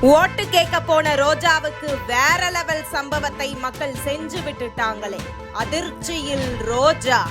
ஓட்டு கேட்க போன ரோஜாவுக்கு வேற லெவல் சம்பவத்தை மக்கள் செஞ்சு விட்டுட்டாங்களே அதிர்ச்சியில் ரோஜா.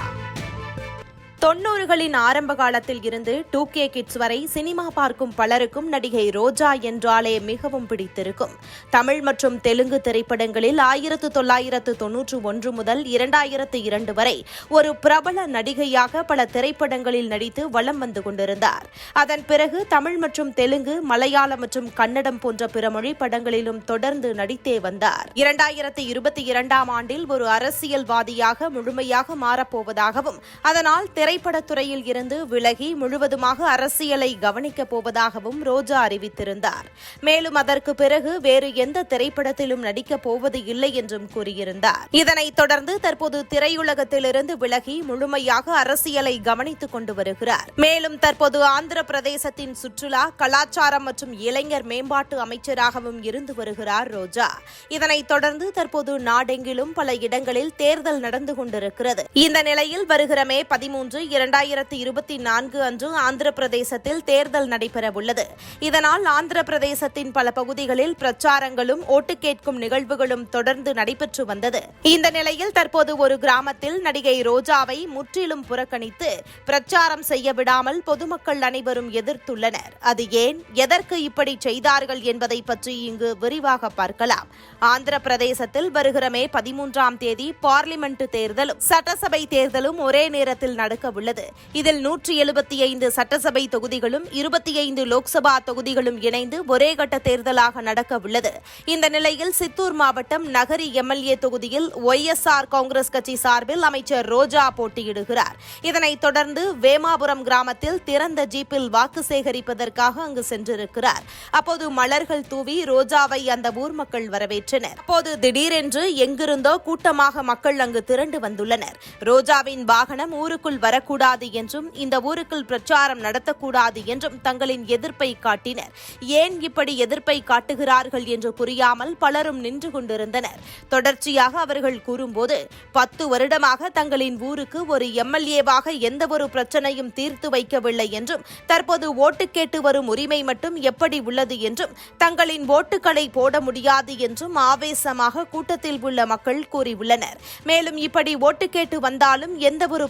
தொன்னூறுகளின் ஆரம்ப காலத்தில் இருந்து டூ கே கிட்ஸ் வரை சினிமா பார்க்கும் பலருக்கும் நடிகை ரோஜா என்றாலே மிகவும் பிடித்திருக்கும். தமிழ் மற்றும் தெலுங்கு திரைப்படங்களில் ஆயிரத்து தொள்ளாயிரத்து தொன்னூற்று ஒன்று முதல் இரண்டாயிரத்து இரண்டு வரை ஒரு பிரபல நடிகையாக பல திரைப்படங்களில் நடித்து வலம் வந்து கொண்டிருந்தார். அதன் பிறகு தமிழ் மற்றும் தெலுங்கு மலையாளம் மற்றும் கன்னடம் போன்ற பிற மொழி படங்களிலும் தொடர்ந்து நடித்தே வந்தார். இரண்டாயிரத்து இருபத்தி இரண்டாம் ஆண்டில் ஒரு அரசியல்வாதியாக முழுமையாக மாறப்போவதாகவும் அதனால் திரைப்படத்துறையில் இருந்து விலகி முழுவதுமாக அரசியலை கவனிக்கப் போவதாகவும் ரோஜா அறிவித்திருந்தார். மேலும் அதற்கு பிறகு வேறு எந்த திரைப்படத்திலும் நடிக்கப் போவது இல்லை என்றும் கூறியிருந்தார். இதனைத் தொடர்ந்து தற்போது திரையுலகத்திலிருந்து விலகி முழுமையாக அரசியலை கவனித்துக் கொண்டு வருகிறார். மேலும் தற்போது ஆந்திர பிரதேசத்தின் சுற்றுலா கலாச்சாரம் மற்றும் இளைஞர் மேம்பாட்டு அமைச்சராகவும் இருந்து வருகிறார் ரோஜா. இதனைத் தொடர்ந்து தற்போது நாடெங்கிலும் பல இடங்களில் தேர்தல் நடந்து கொண்டிருக்கிறது. இந்த நிலையில் வருகிற மே பதிமூன்று இரண்டாயிரத்து இருபத்தி நான்கு அன்று ஆந்திர பிரதேசத்தில் தேர்தல் நடைபெறவுள்ளது. இதனால் ஆந்திர பிரதேசத்தின் பல பகுதிகளில் பிரச்சாரங்களும் ஓட்டு கேட்கும் நிகழ்வுகளும் தொடர்ந்து நடைபெற்று வந்தது. இந்த நிலையில் தற்போது ஒரு கிராமத்தில் நடிகை ரோஜாவை முற்றிலும் புறக்கணித்து பிரச்சாரம் செய்ய விடாமல் பொதுமக்கள் அனைவரும் எதிர்த்துள்ளனர். அது ஏன்? எதற்கு இப்படி செய்தார்கள் என்பதை பற்றி இங்கு விரிவாக பார்க்கலாம். ஆந்திர பிரதேசத்தில் வருகிற மே பதிமூன்றாம் தேதி பார்லிமெண்ட் தேர்தலும் சட்டசபை தேர்தலும் ஒரே நேரத்தில் நடக்க உள்ளது. இதில் நூற்றி எழுபத்தி ஐந்து சட்டசபை தொகுதிகளும் இருபத்தி ஐந்து லோக்சபா தொகுதிகளும் இணைந்து ஒரே கட்ட தேர்தலாக நடக்க உள்ளது. இந்த நிலையில் சித்தூர் மாவட்டம் நகரி எம்எல்ஏ தொகுதியில் ஒய்எஸ்ஆர் காங்கிரஸ் கட்சி சார்பில் அமைச்சர் ரோஜா போட்டியிடுகிறார். இதனைத் தொடர்ந்து வேமாபுரம் கிராமத்தில் திறந்த ஜீப்பில் வாக்கு சேகரிப்பதற்காக அங்கு சென்றிருக்கிறார். அப்போது மலர்கள் தூவி ரோஜாவை அந்த ஊர் மக்கள் வரவேற்றனர். அப்போது திடீரென்று எங்கிருந்தோ கூட்டமாக மக்கள் அங்கு திரண்டு வந்துள்ளனர். ரோஜாவின் வாகனம் ஊருக்குள் வர வரக்கூடாது என்றும் இந்த ஊருக்குள் பிரச்சாரம் நடத்தக்கூடாது என்றும் தங்களின் எதிர்ப்பை காட்டினர். ஏன் இப்படி எதிர்ப்பை காட்டுகிறார்கள் என்று புரியாமல் பலரும் நின்று கொண்டிருந்தனர். தொடர்ச்சியாக அவர்கள் கூறும்போது பத்து வருடமாக தங்களின் ஊருக்கு ஒரு எம்எல்ஏவாக எந்த ஒரு பிரச்சனையும் தீர்த்து வைக்கவில்லை என்றும் தற்போது ஓட்டு கேட்டு வரும் உரிமை மட்டும் எப்படி உள்ளது என்றும் தங்களின் ஓட்டுகளை போட முடியாது என்றும் ஆவேசமாக கூட்டத்தில் உள்ள மக்கள் கூறியுள்ளனர். மேலும் இப்படி ஓட்டு கேட்டு வந்தாலும் எந்த ஒரு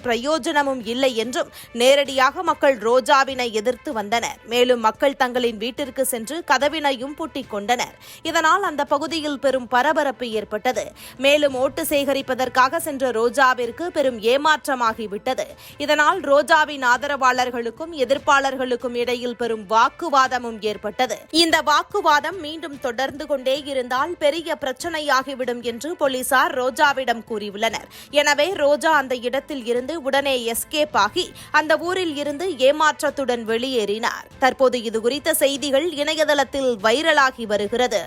எதுவும் இல்லை என்றும் நேரடியாக மக்கள் ரோஜாவினை எதிர்த்து வந்தனர். மேலும் மக்கள் தங்களின் வீட்டிற்கு சென்று கதவினையும் பூட்டிக் கொண்டனர். இதனால் அந்த பகுதியில் பெரும் பரபரப்பு ஏற்பட்டது. மேலும் ஓட்டு சேகரிப்பதற்காக சென்ற ரோஜாவிற்கு பெரும் ஏமாற்றமாகிவிட்டது. இதனால் ரோஜாவின் ஆதரவாளர்களுக்கும் எதிர்ப்பாளர்களுக்கும் இடையில் பெரும் வாக்குவாதமும் ஏற்பட்டது. இந்த வாக்குவாதம் மீண்டும் தொடர்ந்து கொண்டே இருந்தால் பெரிய பிரச்சனையாகிவிடும் என்று போலீசார் ரோஜாவிடம் கூறியுள்ளனர். எனவே ரோஜா அந்த இடத்தில் இருந்து உடனே எஸ் எஸ்கேப் ஆகி அந்த ஊரில் இருந்து ஏமாற்றத்துடன் வெளியேறினார். தற்போது இது குறித்த செய்திகள் இணையதளத்தில் வைரலாகி வருகிறது.